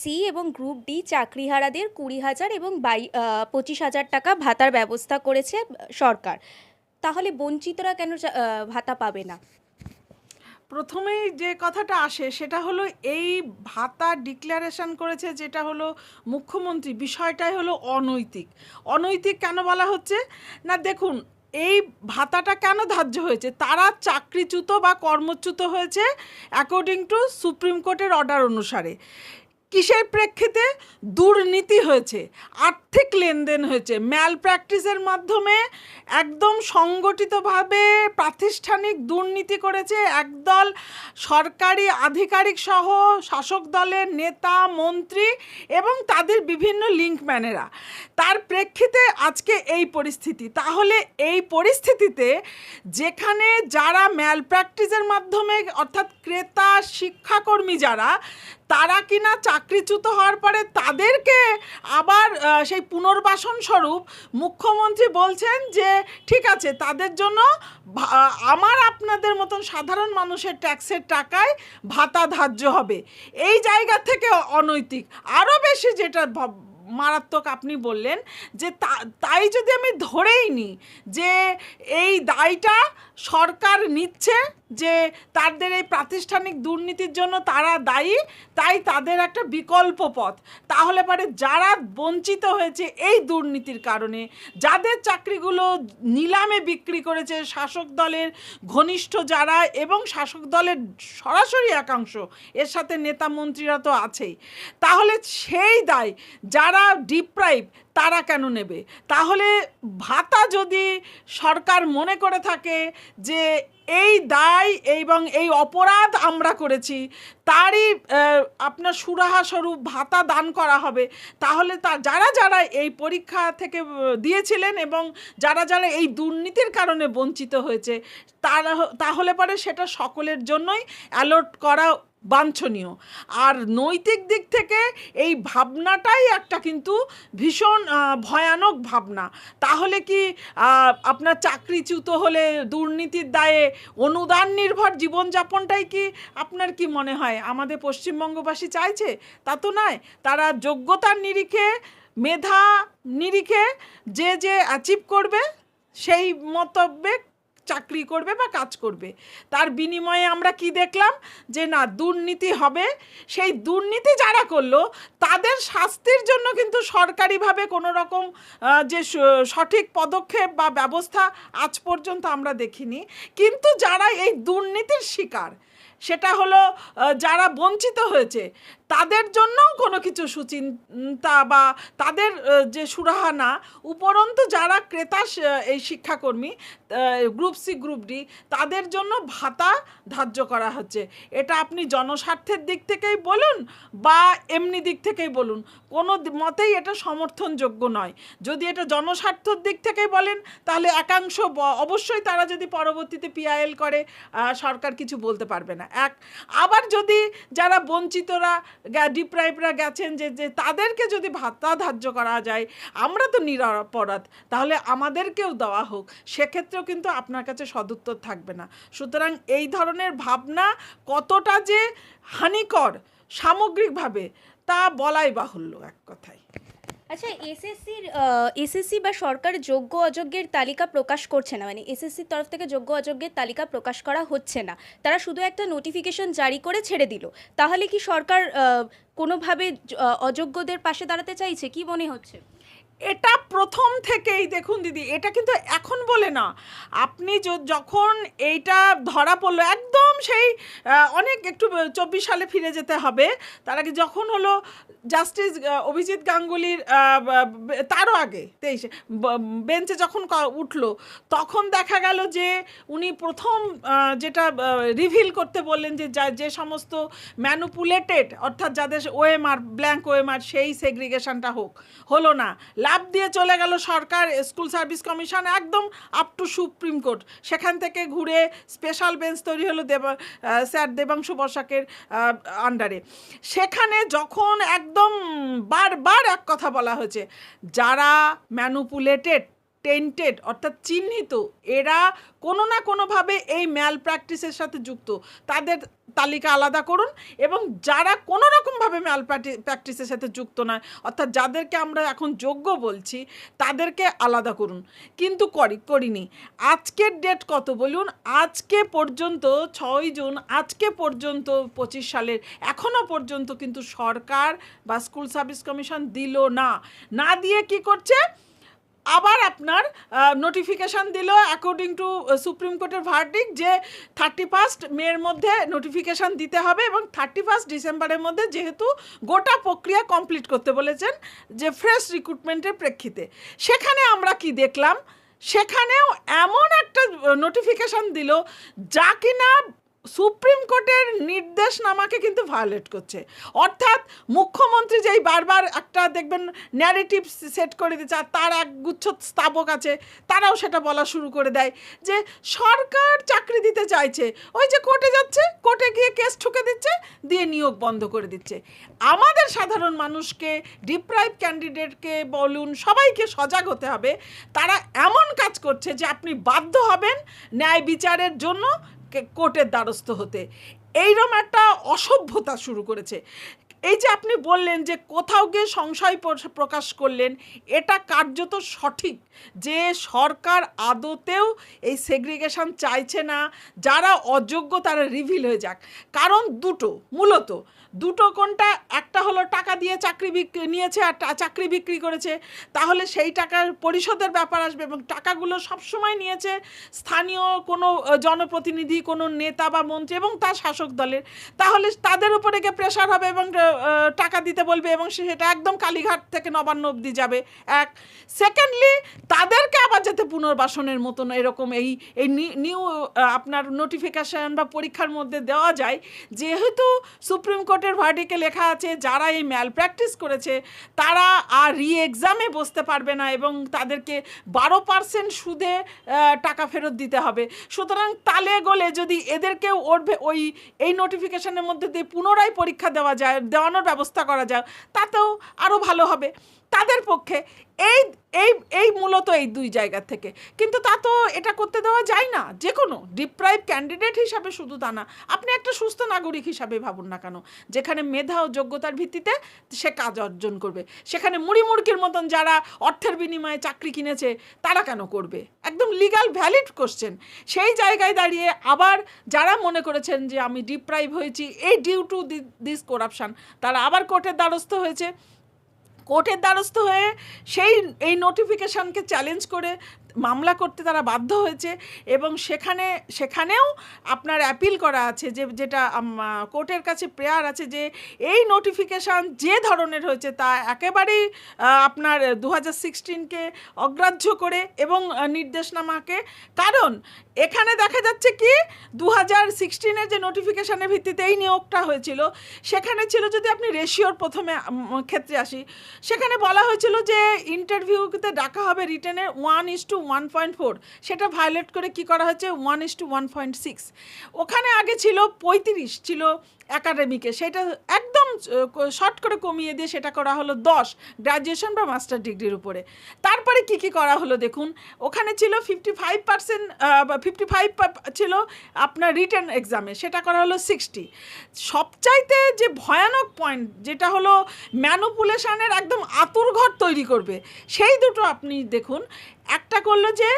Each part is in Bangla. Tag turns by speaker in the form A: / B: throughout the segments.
A: সি এবং গ্রুপ ডি চাকরিহারাদের কুড়ি হাজার এবং বাই পঁচিশ হাজার টাকা ভাতার ব্যবস্থা করেছে সরকার। তাহলে বঞ্চিতরা কেন ভাতা পাবে না?
B: প্রথমেই যে কথাটা আসে সেটা হলো এই ভাতা ডিক্লারেশন করেছে যেটা হলো মুখ্যমন্ত্রী, বিষয়টাই হলো অনৈতিক। অনৈতিক কেন বলা হচ্ছে? না, দেখুন, এই ভাতাটা কেন ধার্য হয়েছে? তারা চাকরিচ্যুত বা কর্মচ্যুত হয়েছে অ্যাকর্ডিং টু সুপ্রিম কোর্টের অর্ডার অনুসারে। কিসের প্রেক্ষিতে? দুর্নীতি হয়েছে, আর্থিক লেনদেন হয়েছে ম্যাল প্র্যাকটিসের মাধ্যমে একদম সংগঠিতভাবে প্রাতিষ্ঠানিক দুর্নীতি করেছে একদল সরকারি আধিকারিক সহ শাসক দলের নেতা, মন্ত্রী এবং তাদের বিভিন্ন লিঙ্কম্যানেরা তার প্রেক্ষিতে আজকে এই পরিস্থিতি। তাহলে এই পরিস্থিতিতে যেখানে যারা ম্যাল প্র্যাকটিসের মাধ্যমে অর্থাৎ ক্রেতা, শিক্ষাকর্মী যারা তারা কিনা চাকরিচ্যুত হওয়ার পরে তাদেরকে আবার সেই পুনর্বাসন স্বরূপ মুখ্যমন্ত্রী বলছেন যে, ঠিক আছে, তাদের জন্য আমার আপনাদের মতন সাধারণ মানুষের ট্যাক্সের টাকায় ভাতা ধার্য হবে। এই জায়গা থেকে অনৈতিক। আরও বেশি যেটা মারাত্মক আপনি বললেন যে তাই যদি আমি ধরেই নিই যে এই দায়টা সরকার নিচ্ছে যে তাদের এই প্রাতিষ্ঠানিক দুর্নীতির জন্য তারা দায়ী, তাই তাদের একটা বিকল্প পথ। তাহলে পরে যারা বঞ্চিত হয়েছে এই দুর্নীতির কারণে, যাদের চাকরিগুলো নিলামে বিক্রি করেছে শাসক দলের ঘনিষ্ঠ যারা এবং শাসক দলের সরাসরি একাংশ, এর সাথে নেতা মন্ত্রীরা তো আছেই। তাহলে সেই দায়, যারা ডিপ্রাইভ তারা কেন নেবে? তাহলে ভাতা যদি সরকার মনে করে থাকে যে এই দায় এবং এই অপরাধ আমরা করেছি, তারই আপনার সুরাহা স্বরূপ ভাতা দান করা হবে, তাহলে তা, যারা যারা এই পরীক্ষা থেকে দিয়েছিলেন এবং যারা যারা এই দুর্নীতির কারণে বঞ্চিত হয়েছে, তারা, তাহলে পরে সেটা সকলের জন্যই অ্যালট করা বাঞ্ছনীয়। আর নৈতিক দিক থেকে এই ভাবনাটাই একটা কিন্তু ভীষণ ভয়ানক ভাবনা। তাহলে কি আপনার চাকরিচ্যুত হলে দুর্নীতির দায়ে অনুদান নির্ভর জীবনযাপনটাই কি আপনার কি মনে হয়? আমাদের পশ্চিমবঙ্গবাসী চাইছে? তা তো নয়। তারা যোগ্যতার নিরিখে, মেধা নিরিখে যে যে অ্যাচিভ করবে, সেই মতব্যে চাকরি করবে বা কাজ করবে। তার বিনিময়ে আমরা কি দেখলাম? যে না, দুর্নীতি হবে। সেই দুর্নীতি যারা করল, তাদের শাস্তির জন্য কিন্তু সরকারিভাবে কোনো রকম যে সঠিক পদক্ষেপ বা ব্যবস্থা আজ পর্যন্ত আমরা দেখিনি। কিন্তু যারা এই দুর্নীতির শিকার, সেটা হলো যারা বঞ্চিত হয়েছে তাদের জন্য কোনো কিছু সুচিন্তা বা তাদের যে সুরাহা না উপরন্তু যারা ক্রেতা এই শিক্ষাকর্মী গ্রুপ সি, গ্রুপ ডি, তাদের জন্য ভাতা ধার্য করা হচ্ছে। এটা আপনি জনস্বার্থের দিক থেকেই বলুন বা এমনি দিক থেকেই বলুন। কোনো মতেই এটা সমর্থনযোগ্য নয়। যদি এটা জনস্বার্থর দিক থেকেই বলেন, তাহলে একাংশ অবশ্যই তারা যদি পরবর্তীতে পিআইএল করে সরকার কিছু বলতে পারবে না। এক, আবার যদি যারা বঞ্চিতরা ডিপ্রাইভরা গেছেন যে যে তাদেরকে যদি ভাতা ধার্য করা যায়, আমরা তো নিরাপরাধ, তাহলে আমাদেরকেও দেওয়া হোক। সেক্ষেত্রেও কিন্তু আপনার কাছে সদুত্তর থাকবে না। সুতরাং এই ধরনের ভাবনা কতটা যে হানিকর সামগ্রিকভাবে, তা বলাই বাহুল্য এক কথায়।
A: আচ্ছা এসএসসির এসএসসি বা সরকার যোগ্য অযোগ্যের তালিকা প্রকাশ করছে না মানে এসএসসির তরফ থেকে যোগ্য অযোগ্যের তালিকা প্রকাশ করা হচ্ছে না। তারা শুধু একটা নোটিফিকেশন জারি করে ছেড়ে দিল। তাহলে কি সরকার কোনোভাবে অযোগ্যদের পাশে দাঁড়াতে চাইছে? কি মনে হচ্ছে?
B: এটা প্রথম থেকেই দেখুন দিদি, এটা কিন্তু এখন বলে না। আপনি যখন এইটা ধরা পড়ল, একদম সেই অনেক একটু, চব্বিশ সালে ফিরে যেতে হবে, তার আগে যখন হলো জাস্টিস অভিজিৎ গাঙ্গুলির তারও আগে, তেইশে বেঞ্চে যখন উঠল, তখন দেখা গেল যে উনি প্রথম যেটা রিভিল করতে বললেন যে যা- সমস্ত ম্যানুপুলেটেড অর্থাৎ যাদের ওএমআর ব্ল্যাঙ্ক ওএমআর সেই সেগ্রিগেশনটা হোক, হলো না। লাভ দিয়ে চলে গেল সরকার স্কুল সার্ভিস কমিশন একদম আপ টু সুপ্রিম কোর্ট সেখান থেকে ঘুরে স্পেশাল বেঞ্চ তৈরি হলো দেব স্যার দেবাংশু বসাকের আন্ডারে সেখানে যখন একদম বারবার এক কথা বলা হয়েছে। যারা ম্যানুপুলেটেড টেন্টেড অর্থাৎ চিহ্নিত, এরা কোনো না কোনোভাবে এই ম্যাল প্র্যাকটিসের সাথে যুক্ত। তাদের তালিকা আলাদা করুন এবং যারা কোনো রকমভাবে ম্যাল প্র্যাকটিসের সাথে যুক্ত নয়, অর্থাৎ যাদেরকে আমরা এখন যোগ্য বলছি, তাদেরকে আলাদা করুন। কিন্তু করি, করিনি। আজকের ডেট কত বলুন? আজকে পর্যন্ত ছয় জুন, আজকে পর্যন্ত পঁচিশ সালের এখনও পর্যন্ত কিন্তু সরকার বা স্কুল সার্ভিস কমিশন দিল না। না দিয়ে কি করছে? আবার আপনার নোটিফিকেশান দিল অ্যাকর্ডিং টু সুপ্রিম কোর্টের ভার্ডিক যে থার্টি ফার্স্ট মের মধ্যে নোটিফিকেশান দিতে হবে এবং থার্টি ফার্স্ট ডিসেম্বরের মধ্যে যেহেতু গোটা প্রক্রিয়া কমপ্লিট করতে বলেছেন যে ফ্রেশ রিক্রুটমেন্টের প্রেক্ষিতে। সেখানে আমরা কি দেখলাম? সেখানেও এমন একটা নোটিফিকেশান দিল যা কিনা সুপ্রিম কোর্টের নির্দেশনামাকে কিন্তু ভায়োলেট করছে। অর্থাৎ মুখ্যমন্ত্রী যেই বারবার একটা দেখবেন ন্যারেটিভ সেট করে দিচ্ছে, আর তার এক গুচ্ছ স্থাপক আছে, তারাও সেটা বলা শুরু করে দেয় যে সরকার চাকরি দিতে চাইছে, ওই যে কোর্টে যাচ্ছে, কোর্টে গিয়ে কেস ঠুকে দিচ্ছে, দিয়ে নিয়োগ বন্ধ করে দিচ্ছে। আমাদের সাধারণ মানুষকে ডিপ্রাইভ ক্যান্ডিডেটকে বলুন, সবাইকে সজাগ হতে হবে। তারা এমন কাজ করছে যে আপনি বাধ্য হবেন ন্যায় বিচারের জন্য কোর্টের দ্বারস্থ হতে। এইরকম একটা অসভ্যতা শুরু করেছে। এই যে আপনি বললেন যে কোথাও গিয়ে সংশয় প্রকাশ করলেন, এটা কার্যত সঠিক যে সরকার আদতেও এই সেগ্রিগেশন চাইছে না, যারা অযোগ্য তারা রিভিল হয়ে যাক। কারণ দুটো, মূলত দুটো কোনটা, একটা হলো টাকা দিয়ে চাকরি বিক্রি, নিয়েছে আর চাকরি বিক্রি করেছে, তাহলে সেই টাকার পরিশোধের ব্যাপার আসবে এবং টাকাগুলো সবসময় নিয়েছে স্থানীয় কোনো জনপ্রতিনিধি, কোনো নেতা বা মন্ত্রী এবং তার শাসক দলের। তাহলে তাদের উপরে গিয়ে প্রেশার হবে এবং টাকা দিতে বলবে এবং সেটা একদম কালীঘাট থেকে নবান্ন অবধি যাবে। এক সেকেন্ডলি তাদেরকে আবার যাতে পুনর্বাসনের মতন এরকম এই এই নিউ আপনার নোটিফিকেশান বা পরীক্ষার মধ্যে দেওয়া যায়, যেহেতু সুপ্রিম কোর্টের ভার্ডিকে লেখা আছে, যারা এই ম্যাল প্র্যাকটিস করেছে, তারা আর রি এক্সামে বসতে পারবে না এবং তাদেরকে বারো পার্সেন্ট সুদে টাকা ফেরত দিতে হবে। সুতরাং তালে গলে যদি এদেরকেও ওর ওই, এই নোটিফিকেশনের মধ্যে দিয়ে পুনরায় পরীক্ষা দেওয়া যায় দেওয়ানোর ব্যবস্থা করা যায় তাতেও আরও ভালো হবে। তাদের পক্ষে এই এই এই মূলত এই দুই জায়গা থেকে। কিন্তু তা তো এটা করতে দেওয়া যায় না, যে কোনো। ডিপ্রাইভ ক্যান্ডিডেট হিসাবে শুধু তা না। আপনি একটা সুস্থ নাগরিক হিসাবে ভাবুন না কেন। যেখানে মেধা ও যোগ্যতার ভিত্তিতে সে কাজ অর্জন করবে। সেখানে মুড়ি মুড়কির মতন যারা অর্থের বিনিময়ে চাকরি কিনেছে, তারা কেন করবে? একদম লিগাল ভ্যালিড কোশ্চেন সেই জায়গায় দাঁড়িয়ে আবার যারা মনে করেছেন যে আমি ডিপ্রাইভ হয়েছি, এই ডিউ টু দিস করাপশান তারা আবার কোর্টের দ্বারস্থ হয়েছে। কোর্টের দ্বারস্থ হয়ে সেই, এই নোটিফিকেশনকে চ্যালেঞ্জ করে মামলা করতে তারা বাধ্য হয়েছে এবং সেখানে, সেখানেও আপনার অ্যাপিল করা আছে যে, যেটা কোর্টের কাছে প্রেয়ার আছে যে, এই নোটিফিকেশান যে ধরনের হয়েছে তা একেবারেই আপনার দু হাজার সিক্সটিনকে অগ্রাহ্য করে এবং নির্দেশনামাকে, কারণ এখানে দেখা যাচ্ছে কি দু হাজার সিক্সটিনের যে নোটিফিকেশানের ভিত্তিতে এই নিয়োগটা হয়েছিল, সেখানে ছিল যদি আপনি রেশিওর প্রথমে ক্ষেত্রে আসি সেখানে বলা হয়েছিল যে ইন্টারভিউতে ডাকা হবে রিটেনের one is to one point four সেটা ভায়োলেট করে কি করা হয়েছে? One is to one point six ওখানে আগে ছিল পঁয়ত্রিশ, ছিল একাডেমিকে সেটা একদম শর্ট করে কমিয়ে দিয়ে সেটা করা হলো দশ গ্র্যাজুয়েশন বা মাস্টার ডিগ্রির উপরে। তারপরে কি কি করা হলো দেখুন, ওখানে ছিল fifty five percent fifty five ছিল আপনার রিটার্ন এক্সামে সেটা করা হলো সিক্সটি সবচাইতে যে ভয়ানক পয়েন্ট যেটা হলো ম্যানুপুলেশনের একদম আতুর ঘর তৈরি করবে, সেই দুটো আপনি দেখুন একটা করল যে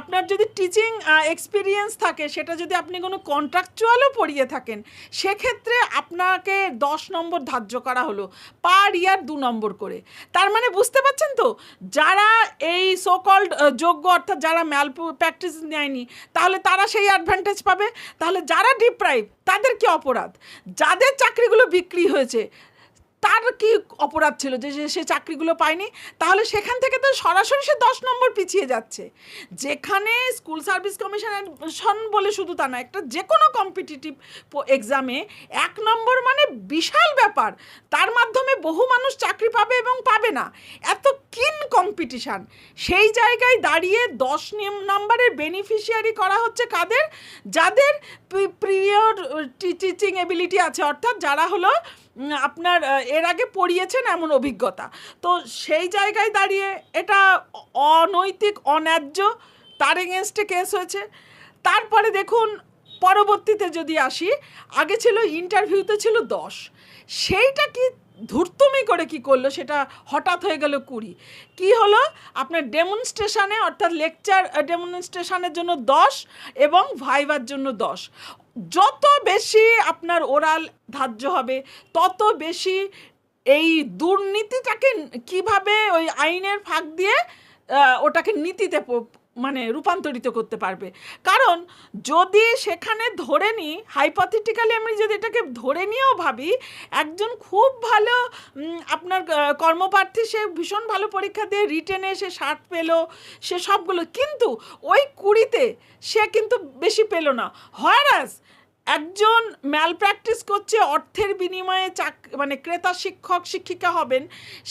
B: আপনার যদি টিচিং এক্সপিরিয়েন্স থাকে, সেটা যদি আপনি কোনো কন্ট্রাকচুয়ালও পড়িয়ে থাকেন, সেক্ষেত্রে আপনাকে দশ নম্বর ধার্য করা হলো পার ইয়ার দু নম্বর করে। তার মানে বুঝতে পারছেন তো? যারা এই সোকল্ড যোগ্য, অর্থাৎ যারা ম্যাল প্র্যাকটিস নেয়নি, তাহলে তারা সেই অ্যাডভান্টেজ পাবে। তাহলে যারা ডিপ্রাইভ তাদের কি অপরাধ? যাদের চাকরিগুলো বিক্রি হয়েছে তার কি অপরাধ ছিল যে সে- চাকরিগুলো পায়নি? তাহলে সেখান থেকে তো সরাসরি সে দশ নম্বর পিছিয়ে যাচ্ছে। যেখানে স্কুল সার্ভিস কমিশন বলে শুধু তা না একটা যে কোনো কম্পিটিটিভ এক্সামে এক নম্বর মানে বিশাল ব্যাপার। তার মাধ্যমে বহু মানুষ চাকরি পাবে এবং পাবে না। এত কিন কম্পিটিশান সেই জায়গায় দাঁড়িয়ে দশ নম্বরের বেনিফিশিয়ারি করা হচ্ছে কাদের? যাদের প্রিয়র টিচিং এবিলিটি আছে, অর্থাৎ যারা হলো আপনার এর আগে পড়িয়েছেন এমন অভিজ্ঞতা। তো সেই জায়গায় দাঁড়িয়ে এটা অনৈতিক, অন্যায্য তার এগেনস্টে কেস হয়েছে। তারপরে দেখুন, পরবর্তীতে যদি আসি, আগে ছিল ইন্টারভিউতে ছিল দশ। সেইটা কি ধূর্তমি করে কি করল, সেটা হঠাৎ হয়ে গেল কুড়ি। কি হলো? আপনার ডেমনস্ট্রেশনে অর্থাৎ লেকচার ডেমনস্ট্রেশনের জন্য দশ এবং ভাইবার জন্য দশ। যত বেশি আপনার ওরাল ধার্য হবে, তত বেশি এই দুর্নীতিটাকে কীভাবে ওই আইনের ফাঁক দিয়ে ওটাকে নীতিতে মানে রূপান্তরিত করতে পারবে? কারণ যদি সেখানে ধরে নিই হাইপথেটিক্যালি আমি যদি এটাকে ধরে নিয়েও ভাবি, একজন খুব ভালো আপনার কর্মপ্রার্থী, সে ভীষণ ভালো পরীক্ষা দিয়ে রিটেনে সে ষাট পেল, সে সবগুলো, কিন্তু ওই কুড়িতে সে কিন্তু বেশি পেল না। হয়ারাস একজন ম্যাল প্র্যাকটিস করছে, অর্থের বিনিময়ে চাক মানে ক্রেতা শিক্ষক, শিক্ষিকা হবেন,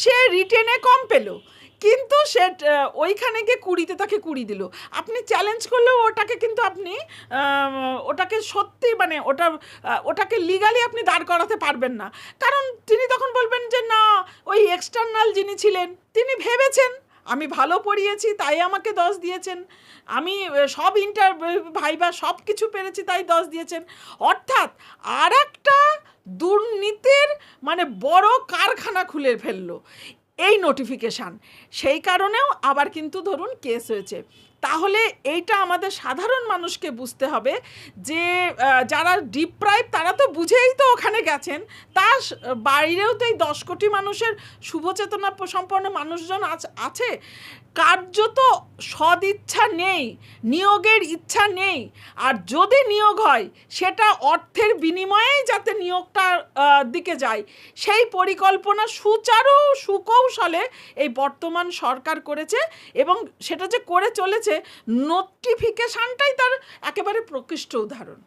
B: সে রিটেনে কম পেল। কিন্তু সে ওইখানে গিয়ে কুড়িতে তাকে কুড়ি দিল। আপনি চ্যালেঞ্জ করলেও ওটাকে কিন্তু আপনি ওটাকে সত্যি মানে ওটা ওটাকে লিগালি আপনি দাঁড় করাতে পারবেন না। কারণ তিনি তখন বলবেন যে, না, ওই এক্সটার্নাল যিনি ছিলেন, তিনি ভেবেছেন আমি ভালো পড়িয়েছি, তাই আমাকে দশ দিয়েছেন। আমি সব ইন্টার ভাইবা সব কিছু পেরেছি, তাই দশ দিয়েছেন। অর্থাৎ আর একটা দুর্নীতির মানে বড় কারখানা খুলে ফেলল। এই নোটিফিকেশান সেই কারণেও আবার কিন্তু ধরুন কেস হয়েছে। তাহলে এইটা আমাদের সাধারণ মানুষকে বুঝতে হবে যে যারা ডিপ্রাইভ তারা তো বুঝেই তো ওখানে গেছেন। তার বাইরেও তো এই দশ কোটি মানুষের শুভচেতনা সম্পন্ন মানুষজন আছ- আছে। কার্যত সদিচ্ছা নেই, নিয়োগের ইচ্ছা নেই। আর যদি নিয়োগ হয়, সেটা অর্থের বিনিময়েই যাতে নিয়োগটার দিকে যায়। সেই পরিকল্পনা সুচারু সুকৌশলে এই বর্তমান সরকার করেছে এবং সেটা যে করে চলেছে নোটিফিকেশানটাই তার একেবারে প্রকৃষ্ট উদাহরণ।